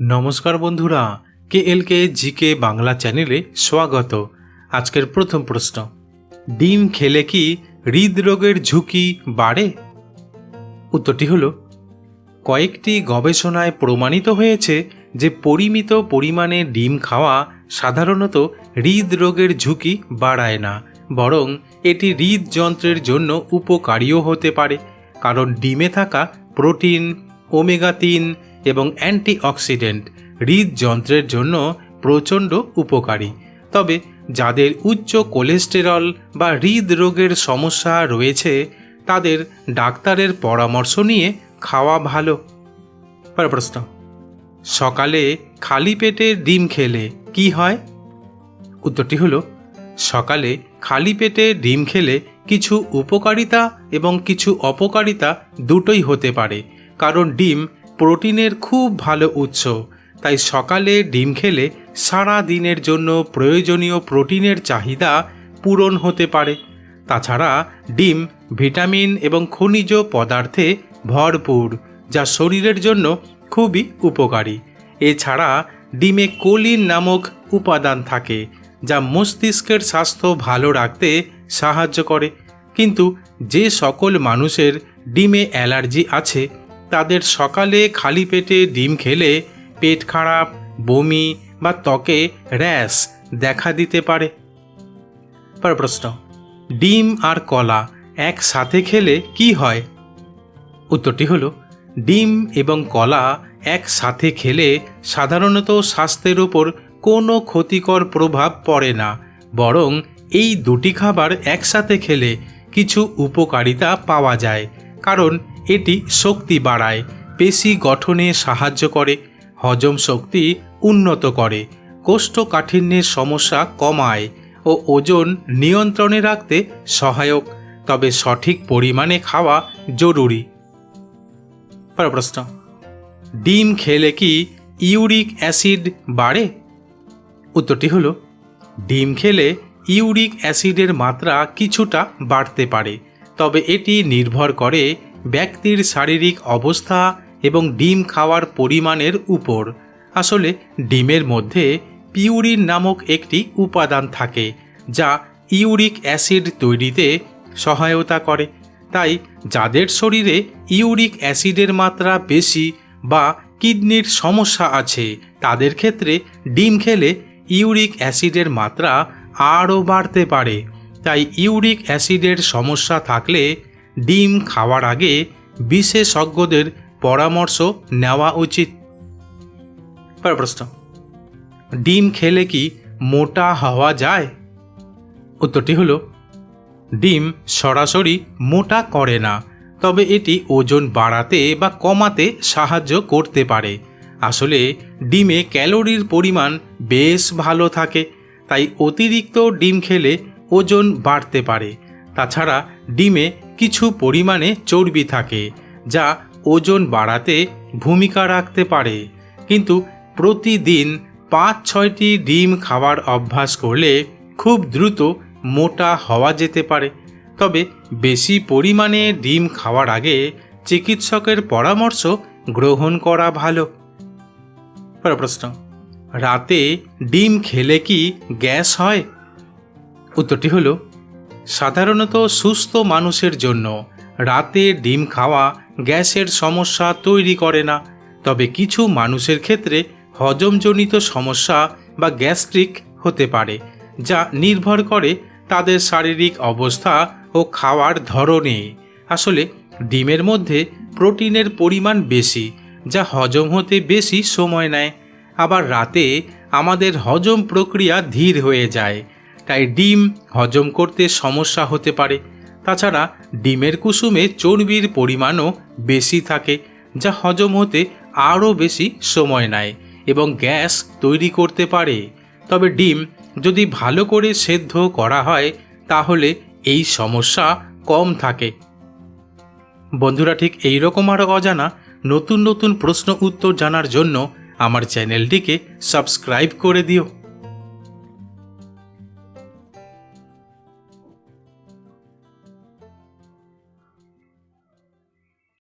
নমস্কার বন্ধুরা কে এল কে জি কে বাংলা চ্যানেলে স্বাগত। আজকের প্রথম প্রশ্ন, ডিম খেলে কি হৃদরোগের ঝুঁকি বাড়ে? উত্তরটি হল, কয়েকটি গবেষণায় প্রমাণিত হয়েছে যে পরিমিত পরিমাণে ডিম খাওয়া সাধারণত হৃদরোগের ঝুঁকি বাড়ায় না, বরং এটি হৃদযন্ত্রের জন্য উপকারীও হতে পারে, কারণ ডিমে থাকা প্রোটিন, ওমেগা তিন এবং অ্যান্টিঅক্সিডেন্ট হৃদযন্ত্রের জন্য প্রচণ্ড উপকারী। তবে যাদের উচ্চ কোলেস্টেরল বা হৃদরোগের সমস্যা রয়েছে, তাদের ডাক্তারের পরামর্শ নিয়ে খাওয়া ভালো। প্রশ্ন সকালে খালি পেটে ডিম খেলে কি হয়? উত্তরটি হলো, সকালে খালি পেটে ডিম খেলে কিছু উপকারিতা এবং কিছু অপকারিতা দুটোই হতে পারে। কারণ ডিম প্রোটিনের খুব ভালো উৎস। তাই সকালে ডিম খেলে সারা দিনের জন্য প্রয়োজনীয় প্রোটিনের চাহিদা পূরণ হতে পারে। তাছাড়া ডিম, ভিটামিন এবং খনিজ পদার্থে ভরপুর, যা শরীরের জন্য খুবই উপকারী। এছাড়া ডিমে কোলিন নামক উপাদান থাকে, যা মস্তিষ্কের স্বাস্থ্য ভালো রাখতে সাহায্য করে। কিন্তু যে সকল মানুষের ডিমে অ্যালার্জি আছে তাদের সকালে খালি পেটে ডিম খেলে পেট খারাপ, বমি বা ত্বকে র্যাশ দেখা দিতে পারে। পর প্রশ্ন, ডিম আর কলা একসাথে খেলে কি হয়? উত্তরটি হলো, ডিম এবং কলা একসাথে খেলে সাধারণত স্বাস্থ্যের ওপর কোনো ক্ষতিকর প্রভাব পড়ে না, বরং এই দুটি খাবার একসাথে খেলে কিছু উপকারিতা পাওয়া যায়। কারণ এটি শক্তি বাড়ায়, পেশি গঠনে সাহায্য করে, হজম শক্তি উন্নত করে, কোষ্ঠকাঠিন্যের সমস্যা কমায় ও ওজন নিয়ন্ত্রণে রাখতে সহায়ক, তবে সঠিক পরিমাণে খাওয়া জরুরি। প্রশ্ন ডিম খেলে কি ইউরিক অ্যাসিড বাড়ে? উত্তরটি হলো, ডিম খেলে ইউরিক অ্যাসিডের মাত্রা কিছুটা বাড়তে পারে, তবে এটি নির্ভর করে ব্যক্তির শারীরিক অবস্থা এবং ডিম খাওয়ার পরিমাণের উপর। আসলে ডিমের মধ্যে পিউরিন নামক একটি উপাদান থাকে, যা ইউরিক অ্যাসিড তৈরিতে সহায়তা করে। তাই যাদের শরীরে ইউরিক অ্যাসিডের মাত্রা বেশি বা কিডনির সমস্যা আছে, তাদের ক্ষেত্রে ডিম খেলে ইউরিক অ্যাসিডের মাত্রা আরও বাড়তে পারে। তাই ইউরিক অ্যাসিডের সমস্যা থাকলে ডিম খাওয়ার আগে বিশেষজ্ঞদের পরামর্শ নেওয়া উচিত। প্রশ্ন। ডিম খেলে কি মোটা হওয়া যায়? উত্তরটি হলো ডিম সরাসরি মোটা করে না তবে এটি ওজন বাড়াতে বা কমাতে সাহায্য করতে পারে। আসলে ডিমে ক্যালোরির পরিমাণ বেশ ভালো থাকে তাই অতিরিক্ত ডিম খেলে ওজন বাড়তে পারে। তাছাড়া ডিমে কিছু পরিমাণে চর্বি থাকে, যা ওজন বাড়াতে ভূমিকা রাখতে পারে। কিন্তু প্রতিদিন পাঁচ ছয়টি ডিম খাওয়ার অভ্যাস করলে খুব দ্রুত মোটা হওয়া যেতে পারে। তবে বেশি পরিমাণে ডিম খাওয়ার আগে চিকিৎসকের পরামর্শ গ্রহণ করা ভালো। প্রশ্ন, রাতে ডিম খেলে কি গ্যাস হয়? উত্তরটি হলো সাধারণত সুস্থ মানুষের জন্য রাতে ডিম খাওয়া গ্যাসের সমস্যা তৈরি করে না। তবে কিছু মানুষের ক্ষেত্রে হজমজনিত সমস্যা বা গ্যাস্ট্রিক হতে পারে, যা নির্ভর করে তাদের শারীরিক অবস্থা ও খাওয়ার ধরনে। আসলে ডিমের মধ্যে প্রোটিনের পরিমাণ বেশি, যা হজম হতে বেশি সময় নেয়। আবার রাতে আমাদের হজম প্রক্রিয়া ধীর হয়ে যায় তাই ডিম হজম করতে সমস্যা হতে পারে। তাছাড়া ডিমের কুসুমে চর্বির পরিমাণও বেশি থাকে, যা হজম হতে আরও বেশি সময় নেয় এবং গ্যাস তৈরি করতে পারে। তবে ডিম যদি ভালো করে সেদ্ধ করা হয়, তাহলে এই সমস্যা কম থাকে। বন্ধুরা, ঠিক এই রকম আরও অজানা নতুন নতুন প্রশ্ন উত্তর জানার জন্য আমার চ্যানেলটিকে সাবস্ক্রাইব করে দিও।